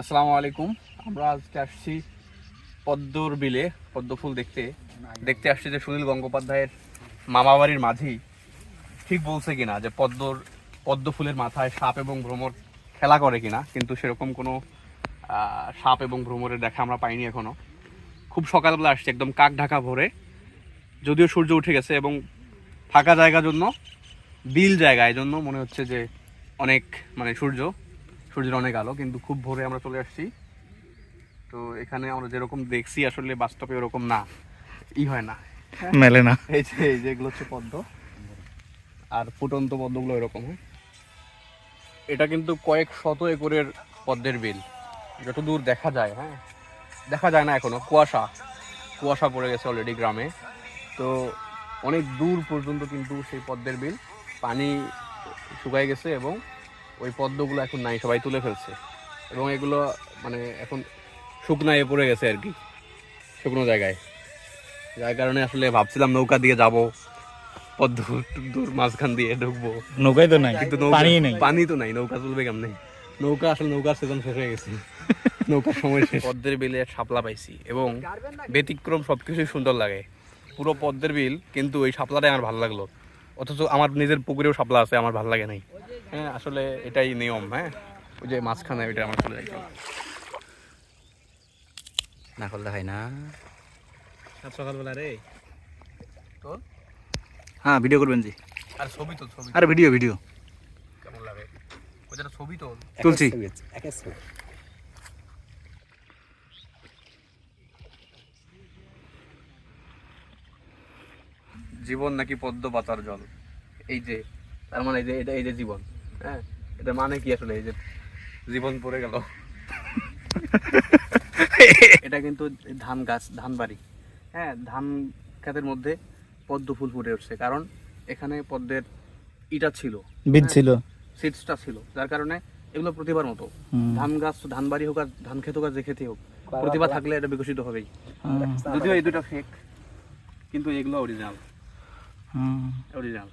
আসসালামু আলাইকুম। আমরা আজকে আসছি পদ্মর বিলে, পদ্ম ফুল দেখতে। দেখতে আসছি যে সুনীল গঙ্গোপাধ্যায়ের মামা বাড়ির মাঝি ঠিক বলছে কিনা যে পদ্মর, পদ্ম ফুলের মাথায় সাপ এবং ভ্রমর খেলা করে কিনা, কিন্তু সেরকম কোনো সাপ এবং ভ্রমরের দেখা আমরা পাইনি এখনও খুব সকালবেলা আসছি, একদম কাক ঢাকা ভোরে। যদিও সূর্য উঠে গেছে এবং ফাঁকা জায়গার জন্য, বিল জায়গায় জন্য মনে হচ্ছে যে অনেক মানে সূর্য সূর্যের অনেক আলো কিন্তু খুব ভোরে আমরা চলে আসছি। তো এখানে আমরা যেরকম দেখছি আসলে বাস্তবে ওরকম না। ই হয় না। মেলে না। এই যে এই যেগুলো হচ্ছে পদ্ম। আর ফুটন্ত পদ্মগুলো এরকম হয়? এটা কিন্তু কয়েক শত একরের পদ্মের বিল। যত দূর দেখা যায় হ্যাঁ? দেখা যায় না এখনও। কুয়াশা। কুয়াশা পড়ে গেছে অলরেডি গ্রামে। তো অনেক দূর পর্যন্ত কিন্তু সেই পদ্মের বিল। পানি শুকায় গেছে এবং ওই পদ্মগুলো এখন নাই সবাই তুলে ফেলছে। এবং এগুলো মানে এখন শুকনায় পড়ে গেছে আর কি শুকনো জায়গায়। যার কারণে আসলে ভাবছিলাম নৌকা দিয়ে যাব পদ্ম দূর মাঝখান দিয়ে ঢুকবো। নৌকাই তো নাই। কিন্তু পানি নেই। পানি তো নাই নৌকা চলবে কেমনে? নৌকা আসলে নৌকার সিজন শেষ হয়ে গেছে। নৌকার সময় শেষ। পদ্মের বিলে শাপলা পাইছি এবং ব্যতিক্রম সবকিছুই সুন্দর লাগে। পুরো পদ্মের বিল কিন্তু ওই শাপলাটাই আমার ভালো লাগল। অথচ আমার নিজের পুকুরেও শাপলা আছে আমার ভালো লাগে নাই। হ্যাঁ আসলে এটাই নিয়ম হ্যাঁ? ওই যে মাঝখানে ওইটা আমার চলে যাইতো। না করলে হয় না সকালবেলা রে। তোর? হ্যাঁ ভিডিও করবেন জি। আর ছবি তো ছবি আর ভিডিও ভিডিও কেমন লাগে? ওইটা ছবি তোল। তুলছি। জীবন নাকি পদ্ম পাতার জল। এই যে তার মানে এই যে এটা এই যে জীবন। হ্যাঁ এটা মানে কি আসলে? এই যে জীবন পড়ে গেল। এটা কিন্তু ধান গাছ ধান বাড়ি। হ্যাঁ ধান ক্ষেতের মধ্যে পদ্ম ফুল ফুটে উঠছে। কারণ এখানে পদ্মের ইটা ছিল। বীজ ছিল। সিডসটা ছিল। যার কারণে এগুলো প্রতিভার মতো। ধান গাছ ধান বাড়ি হোক আর ধান খেত হোক আর যে খেতে হোক প্রতিভা থাকলে এটা বিকশিত হবেই। যদিও এই দুটো ফেক কিন্তু এগুলো অরিজিনাল হুম। অরিজিনাল